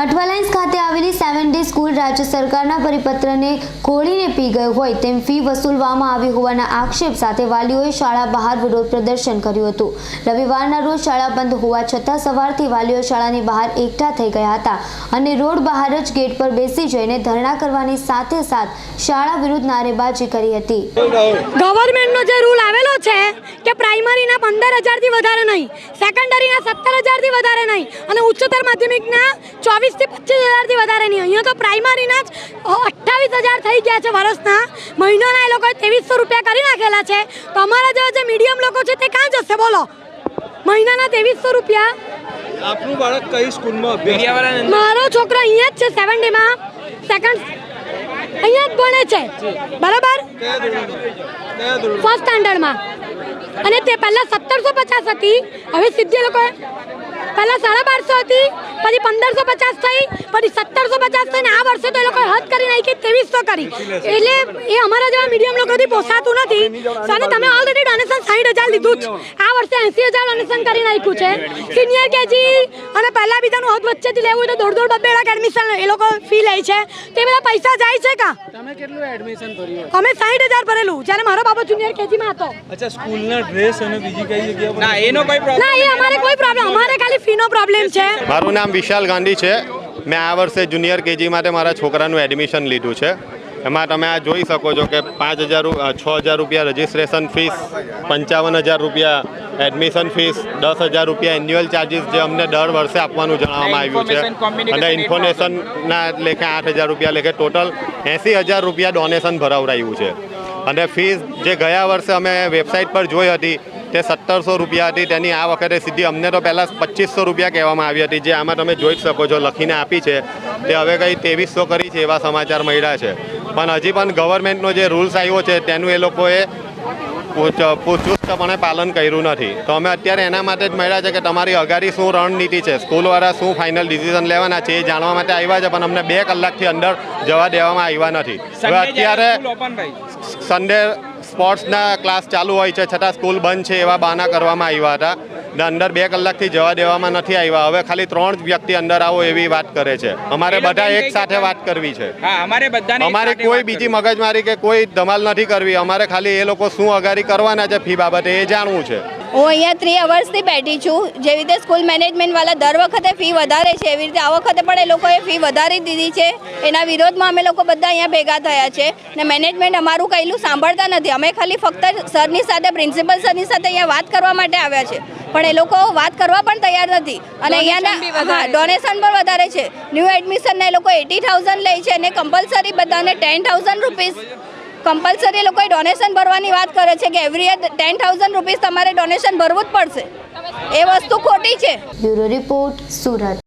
હટવાલાઇન્સ ખાતે આવેલી seven day school રાજ્ય સરકારના પરિપત્રને ખોળીને પી ગયો હોય તેમ ફી વસૂલવામાં આવી હોવાના આક્ષેપ સાથે વાલીઓએ શાળા બહાર વિરોધ પ્રદર્શન કર્યું હતું. રવિવારના રોજ શાળા બંધ હોવા છતાં સવારથી વાલીઓ શાળાની બહાર એકઠા થઈ ગયા હતા અને રોડ બહાર જ ગેટ પર બેસી જઈને ધરણા કરવાની સાથે સાથ શાળા વિરુદ્ધ નારેબાજી કરી હતી. ગવર્મેન્ટનો જે રૂલ આવેલો છે કે પ્રાઇમરીના પંદર હજારથી વધારે નહીં. સેકન્ડરીના સત્તર હજારથી વધારે નહીં. અને ઉચ્ચતર માધ્યમિકના ચોવીસથી પચીસ હજારથી વધારે નહીં. અહીંયા તો પ્રાઇમરીના જ અઠ્ઠાવીસ હજાર થઈ ગયા છે વર્ષના. મહિનાના એ લોકોએ ત્રેવીસો રૂપિયા કરી નાખેલા છે. તો અમારા જેવા જે મીડિયમ લોકો છે તે ક્યાં જશે? બોલો. મહિનાના ત્રેવીસો રૂપિયા. આપનું બાળક કઈ સ્કૂલમાં અભ્યાસ મારો છોકરો અહીંયા જ છે સેવન ડેમાં સેકન્ડ અહીંયા જ ભણે છે. બરાબર? ફર્સ્ટ સ્ટાન્ડર્ડમાં અને તે પહેલાં સત્તરસો પચાસ હતી. હવે સીધી લોકોએ પહેલાં સાડા બારસો હતી પછી પંદરસો પચાસ થઈ પછી સત્તરસો પચાસ થઈ ને આ વર્ષે તો એ લોકોએ હદ કરી નાખી ત્રેવીસો કરી. એટલે એ અમારા જેવા મીડિયમ લોકોથી પોસાતું નથી. અને તમે ઓલરેડી ડોનેશન સાઠ હજાર લીધું જ. આ વર્ષે એંસી હજાર ડોનેશન કરી નાખ્યું છે. સિનિયર કેજી અને પહેલા બીજાનું હદ વચ્ચેથી લેવું હોય તો દોઢ દોઢ બબ્બે લાખ એડમિશન એ લોકો ફી લે છે. તે બધા પૈસા જાય છે કા? તમે કેટલું એડમિશન ભર્યું અમે સાઠ હજાર ભરેલું. જ્યારે મારો બાબો જુનિયર કેજીમાં હતો. અચ્છા સ્કૂલના ડ્રેસ અને બીજી કઈ જગ્યા ના એનો કોઈ ના એ અમારે કોઈ પ્રોબ્લેમ અમારે ખાલી ફીનો પ્રોબ્લેમ છે? મારું નામ વિશાલ ગાંધી છે. મેં આ વર્ષે જુનિયર કેજી માટે મારા છોકરાનું એડમિશન લીધું છે. એમાં તમે આ જોઈ શકો છો કે પાંચ હજાર છ હજાર રૂપિયા રજિસ્ટ્રેશન ફીસ પંચાવન હજાર રૂપિયા એડમિશન ફીસ દસ હજાર રૂપિયા એન્યુઅલ ચાર્જિસ જે અમને દર વર્ષે આપવાનું જણાવવામાં આવ્યું છે. અને ઇન્ફોર્મેશનના લેખે આઠ હજાર રૂપિયા લેખે ટોટલ એંસી હજાર રૂપિયા ડોનેશન ભરાવડાયું છે. અને ફીસ જે ગયા વર્ષે અમે વેબસાઇટ પર જોઈ હતી તે સત્તરસો રૂપિયા હતી. તેની આ વખતે સીધી અમને તો પહેલાં પચીસો રૂપિયા કહેવામાં આવી હતી. જે આમાં તમે જોઈ શકો છો લખીને આપી છે. તે હવે કંઈ ત્રેવીસો કરી છે એવા સમાચાર મળ્યા છે. પણ હજી પણ ગવર્મેન્ટનો જે રૂલ્સ આવ્યો છે તેનું એ લોકોએ ચુસ્તપણે પાલન કર્યું નથી. તો અમે અત્યારે એના માટે જ મળ્યા છે કે તમારી અગાડી શું રણનીતિ છે? સ્કૂલવાળા શું ફાઇનલ ડિસિઝન લેવાના છે એ જાણવા માટે આવ્યા છે પણ અમને બે કલાકથી અંદર જવા દેવામાં આવ્યા નથી. હવે અત્યારે સન્ડે સ્પોર્ટ્સના ક્લાસ ચાલુ હોય છે છતાં સ્કૂલ બંધ છે એવા બહાના કરવામાં આવ્યા હતા. ને અંદર બે કલાકથી જવા દેવામાં નથી આવ્યા. હવે ખાલી ત્રણ જ વ્યક્તિ અંદર આવો એવી વાત કરે છે. અમારે બધા એક સાથે વાત કરવી છે. અમારે કોઈ બીજી મગજમારી કે કોઈ ધમાલ નથી કરવી. અમારે ખાલી એ લોકો શું અગારી કરવાના છે ફી બાબતે એ જાણવું છે. હું અહીંયા થ્રી અવર્સથી બેઠી છું. જેવી રીતે સ્કૂલ મેનેજમેન્ટવાળા દર વખતે ફી વધારે છે એવી રીતે આ વખતે પણ એ લોકોએ ફી વધારી દીધી છે. એના વિરોધમાં અમે લોકો બધા અહીંયા ભેગા થયા છે ને મેનેજમેન્ટ અમારું કહેલું સાંભળતા નથી. અમે ખાલી ફક્ત સરની સાથે પ્રિન્સિપલ સરની સાથે અહીંયા વાત કરવા માટે આવ્યા છે. પણ એ લોકો વાત કરવા પણ તૈયાર નથી. અને અહીંયાના હા ડોનેશન પણ વધારે છે. ન્યૂ એડમિશનના એ લોકો એટી થાઉઝન્ડ લે છે અને કમ્પલસરી બધાને ટેન થાઉઝન્ડ રૂપીસ કમ્પલસરી લોકોએ ડોનેશન ભરવાની વાત કરે છે કે every year ten thousand rupees તમારે ડોનેશન ભરવું જ પડશે. એ વસ્તુ ખોટી છે. Bureau report Surat.